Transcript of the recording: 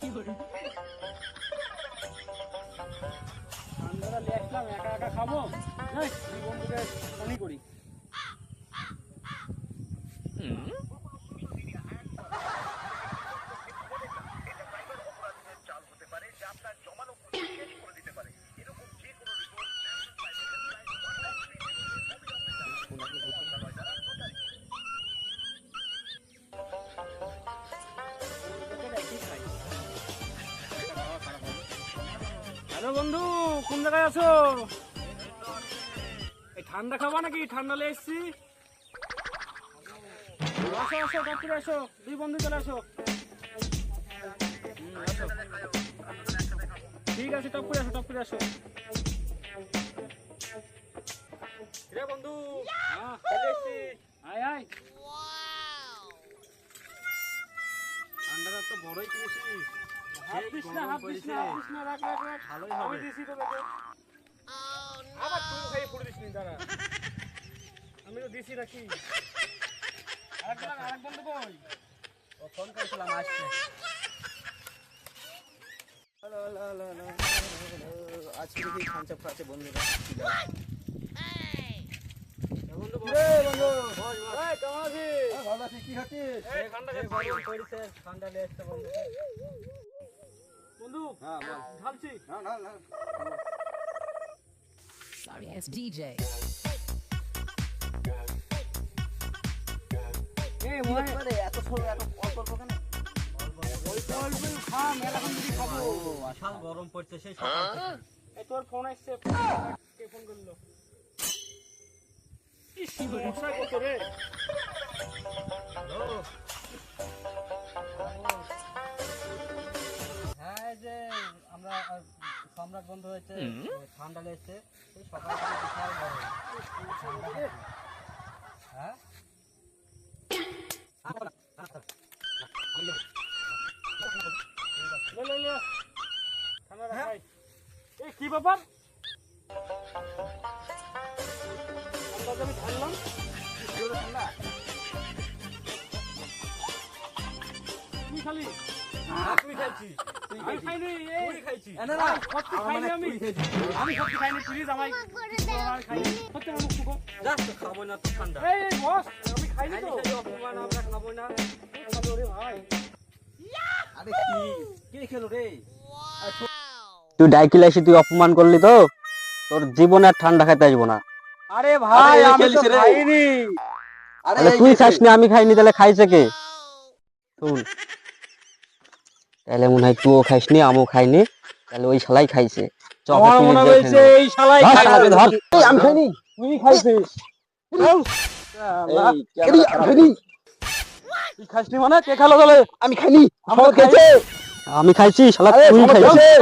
ঠান্ডাটা আমরা আসলাম একা একা খাব? বন্ধু কোন জায়গায় আছো? এই ঠান্ডা খাবা নাকি? ঠান্ডা লেগে এসছি। আসো আসো তাড়াতাড়ি আসো দুই বন্ধু চলে আসো। ঠিক আছে টপ করে আসো টপ করে আসো। রে বন্ধু হ্যাঁ আয় আয়। ঠান্ডাটা তো বড়ই কিনেছিস হাত দিস না হাত দিস না হাত দিস না রাখ রাখ রাখ। ভালোই আমি দিছি তো তোকে আবার তুই খাই ফুড়ে দিস নি দাঁড়া। আমি তো দিছি নাকি? আরেক জন আরেক কই ও ফোন করেছিলাম আসছে আজকে দেখি ফাঁচে বন্ধুরা। আছি কি হচ্ছিস? এই, ঠান্ডা এই পড়েছে ঠান্ডা লেগে বন্ধু। বন্ধু হ্যাঁ বল। ঢালছি। না না না Sorry ass DJ. এই মনে আরে এত ছোট এত অল্প অল্প কেন? আসাম গরম পড়ছে সেই থেকে তোর ফোন আসছে। কে ফোন করল? কত রে? আহ, সম্রাট বন্ধু হয়েছে ঠান্ডা লেগেছে সকাল থেকে বিশাল গরম। হ্যাঁ? এই কি ব্যাপার? আমি ঢাললাম ঠান্ডা খালি? তুই খাইছিস তুই আমি খাইনি তুই খাইছিস না না সত্যি খাইনি আমি। আমি সত্যি খাইনি প্লিজ আমায় আমি খাইনি। সত্যি আমার মুখ ফুকো খাব না তো ঠান্ডা। এই এই বস আমি খাইনি তো। অপমান আমরা খাব না। খাব রে ভাই। আরে কি? কে খেলো রে? তুই ডাইকিল এসে তুই অপমান করলি তো? তোর জীবনে আর ঠান্ডা খাইতে আসব না। আরে ভাই আমি তো খাইনি। তুই খাসনি আমি খাইনি তাহলে খাইছে কে? শুন। তাহলে মনে হয় তুইও খাইসনি আমিও খাইনি তাহলে ওই শালাই খাইছে। চ, আমার মনে হয়েছে নে। এই শালাই খাইছে। আমি খাইনি। তুই খাইছিস? খাইনি? খাইছি শালা তুই খাইছিস।